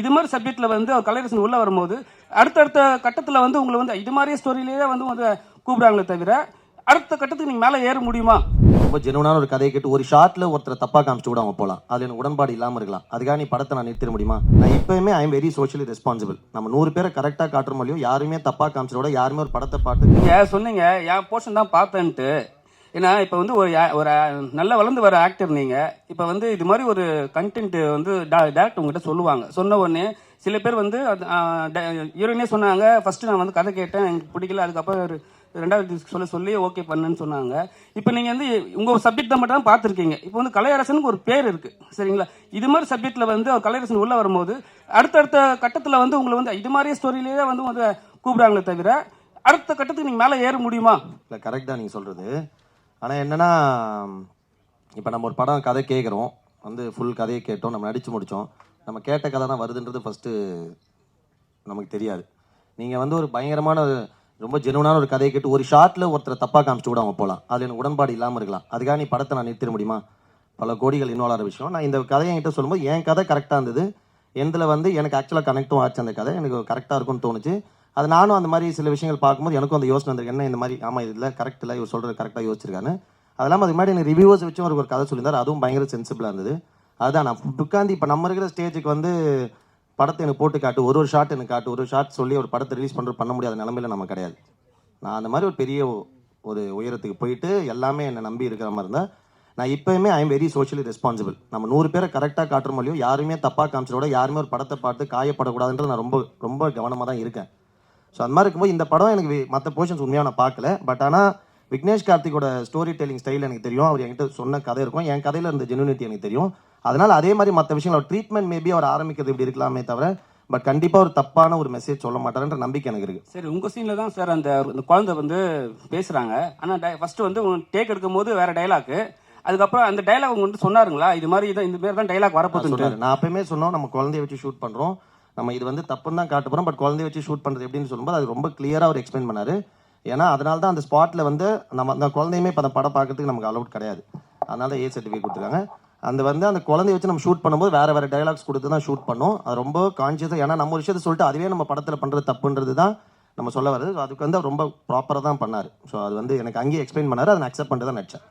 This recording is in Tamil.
இது மாதிரி சப்ஜெக்ட்ல வந்து அவர் கலைரசன் உள்ள வரும்போது அடுத்தடுத்த கட்டத்துல வந்து உங்களை வந்து இது மாதிரி ஸ்டோரியிலேயே வந்து வந்து கூப்பிடுறாங்களே தவிர அடுத்த கட்டத்துக்கு நீங்க மேலே ஏற முடியுமா? ரொம்ப ஜெனுவனான ஒரு கதையை கேட்டு ஒரு ஷார்ட்ல ஒருத்தரை தப்பா காமிச்சு கூட அவங்க போகலாம் அது எனக்கு உடன்பாடு இல்லாம இருக்கலாம். அதுக்காக நீ படத்தை நான் நிறுத்திட முடியுமா? நான் எப்பயுமே I am very socially responsible நம்ம நூறு பேரை கரெக்டா காட்டுற மாதிரியும் யாருமே தப்பா காமிச்சத விட யாருமே ஒரு படத்தை பார்த்து சொன்னீங்க என் போர்ஷன் தான் பார்த்தேன்ட்டு. ஏன்னா இப்போ வந்து ஒரு ஒரு நல்ல வளர்ந்து வர ஆக்டர் நீங்கள் இப்போ வந்து இது மாதிரி ஒரு கண்டென்ட் வந்து டேரக்டர் உங்கள்கிட்ட சொல்லுவாங்க. சொன்ன உடனே சில பேர் வந்து ஹீரோயினே சொன்னாங்க ஃபஸ்ட்டு நான் வந்து கதை கேட்டேன் எனக்கு பிடிக்கல அதுக்கப்புறம் ஒரு ரெண்டாவது சொல்ல சொல்லி ஓகே பண்ணுன்னு சொன்னாங்க. இப்போ நீங்கள் வந்து உங்கள் சப்ஜெக்ட் தான் மட்டும் தான் பார்த்துருக்கீங்க. இப்போ வந்து கலையரசனுக்கு ஒரு பேர் இருக்குது சரிங்களா? இது மாதிரி சப்ஜெக்டில் வந்து அவர் கலையரசன் உள்ளே வரும்போது அடுத்தடுத்த கட்டத்தில் வந்து உங்களை வந்து இது மாதிரி ஸ்டோரியிலேயே வந்து வந்து கூப்பிடுறாங்களே தவிர அடுத்த கட்டத்துக்கு நீங்கள் மேலே ஏற முடியுமா? இல்லை கரெக்டாக நீங்கள் சொல்கிறது ஆனால் என்னென்னா இப்போ நம்ம ஒரு படம் கதை கேட்குறோம் வந்து ஃபுல் கதையை கேட்டோம் நம்ம நடித்து முடித்தோம் நம்ம கேட்ட கதை தான் வருதுன்றது ஃபஸ்ட்டு நமக்கு தெரியாது. நீங்கள் வந்து ஒரு பயங்கரமான ரொம்ப ஜெனுவனான ஒரு கதையை கேட்டு ஒரு ஷார்ட்டில் ஒருத்தரை தப்பாக காமிச்சு விட அவங்க போகலாம். அது எனக்கு உடன்பாடு இல்லாமல் இருக்கலாம். அதுக்காக நீ படத்தை நான் நிறுத்திட முடியுமா? பல கோடிகள் இன்வால்வ் ஆகிற விஷயம். நான் இந்த கதையை என்கிட்ட சொல்லும்போது என் கதை கரெக்டாக இருந்தது. எந்தில் வந்து எனக்கு ஆக்சுவலாக கனெக்டும் ஆச்சு அந்த கதை. எனக்கு கரெக்டாக இருக்கும்னு தோணுச்சு. அது நானும் அந்த மாதிரி சில விஷயங்கள் பார்க்கும்போது எனக்கும் அந்த யோசனை வந்திருக்கு. என்ன இந்த மாதிரி? ஆமாம் இதில் கரெக்ட் இல்லை இவர் சொல்கிறது கரெக்டாக யோசிச்சிருக்கான்னு அது அதுக்கு முன்னாடி எனக்கு ரிவ்யூவர்ஸ் வச்சு ஒரு ஒரு கதை சொல்லியிருந்தார். அதுவும் பயங்கர சென்சிபிளாக இருந்தது. அதுதான் நான் உட்காந்து இப்போ நம்ம இருக்கிற ஸ்டேஜுக்கு வந்து படத்தை எனக்கு போட்டு காட்டு ஒரு ஒரு ஷாட் எனக்கு காட்டு ஒரு ஷாட் சொல்லி ஒரு படத்தை ரிலீஸ் பண்ணுறது பண்ண முடியாத நிலமையில நம்ம கிடையாது. நான் அந்த மாதிரி ஒரு பெரிய ஒரு உயரத்துக்கு போயிட்டு எல்லாமே என்னை நம்பி இருக்கிற மாதிரி இருந்தால் நான் இப்போயுமே I am very socially responsible நம்ம நூறு பேரை கரெக்டாக காட்டுற மாதிரியும் யாருமே தப்பாக காமிச்சிட விட யாருமே ஒரு படத்தை பார்த்து காயப்படக்கூடாதுன்றது நான் ரொம்ப ரொம்ப கவனமாக தான் இருக்கேன். ஸோ அந்த மாதிரி இருக்கும்போது இந்த படம் எனக்கு மற்ற போர்ஷன்ஸ் உண்மையாக நான் பார்க்கல. பட் ஆனால் விக்னேஷ் கார்த்திகோட ஸ்டோரி டெல்லிங் ஸ்டைல் எனக்கு தெரியும். அவர் என்கிட்ட சொன்ன கதை இருக்கும். என் கதையில் இருந்த ஜெனுனிட்டி எனக்கு தெரியும். அதனால அதே மாதிரி மற்ற விஷயங்கள் ட்ரீட்மெண்ட் மேபி அவர் ஆரம்பிக்கிறது இப்படி இருக்கலாமே தவிர பட் கண்டிப்பாக ஒரு தப்பான ஒரு மெசேஜ் சொல்ல மாட்டாருன்ற நம்பிக்கை எனக்கு இருக்கு. சரி உங்கள் சீனில் தான் சார் அந்த குழந்தை வந்து பேசுகிறாங்க ஆனால் ஃபர்ஸ்ட் வந்து டேக் எடுக்கும்போது வேற டைலாக்கு அதுக்கப்புறம் அந்த டைலாக் உங்க வந்து சொன்னாருங்களா? இது மாதிரி இதான் இந்த மாதிரி தான் டைலாக் வரப்போகுதுன்னு சொன்னாரு. நான் அப்பயுமே சொன்னோம் நம்ம குழந்தைய வச்சு ஷூட் பண்றோம். நம்ம இது வந்து தப்புன்னு தான் காட்ட போகிறோம் பட் குழந்தைய வச்சு ஷூட் பண்ணுறது எப்படின்னு சொல்லும்போது அது ரொம்ப கிளியராக அவர் எக்ஸ்பிளைன் பண்ணார். ஏன்னா அதனால தான் அந்த ஸ்பாட்டில் வந்து நம்ம அந்த குழந்தையுமே இப்போ அந்த படம் பார்க்கறதுக்கு நமக்கு அலவுட் கிடையாது. அதனால ஏ சர்டிஃபிகேட் கொடுத்துருக்காங்க. அந்த வந்து அந்த குழந்தைய வச்சு நம்ம ஷூட் பண்ணும்போது வேறு வேறு டைலாக்ஸ் கொடுத்து தான் ஷூட் பண்ணோம். அது ரொம்ப கான்சியஸாக ஏன்னா நம்ம ஒரு விஷயத்தை சொல்லிட்டு அதுவே நம்ம படத்தில் பண்ணுறது தப்புன்றது தான் நம்ம சொல்ல வருது அதுக்கு வந்து ரொம்ப ப்ராப்பராக தான் பண்ணார். ஸோ அது வந்து எனக்கு அங்கேயே எக்ஸ்பிளைன் பண்ணார். அதை நான் அக்செப்ட் பண்ணிட்டு தான் நடிச்சேன்.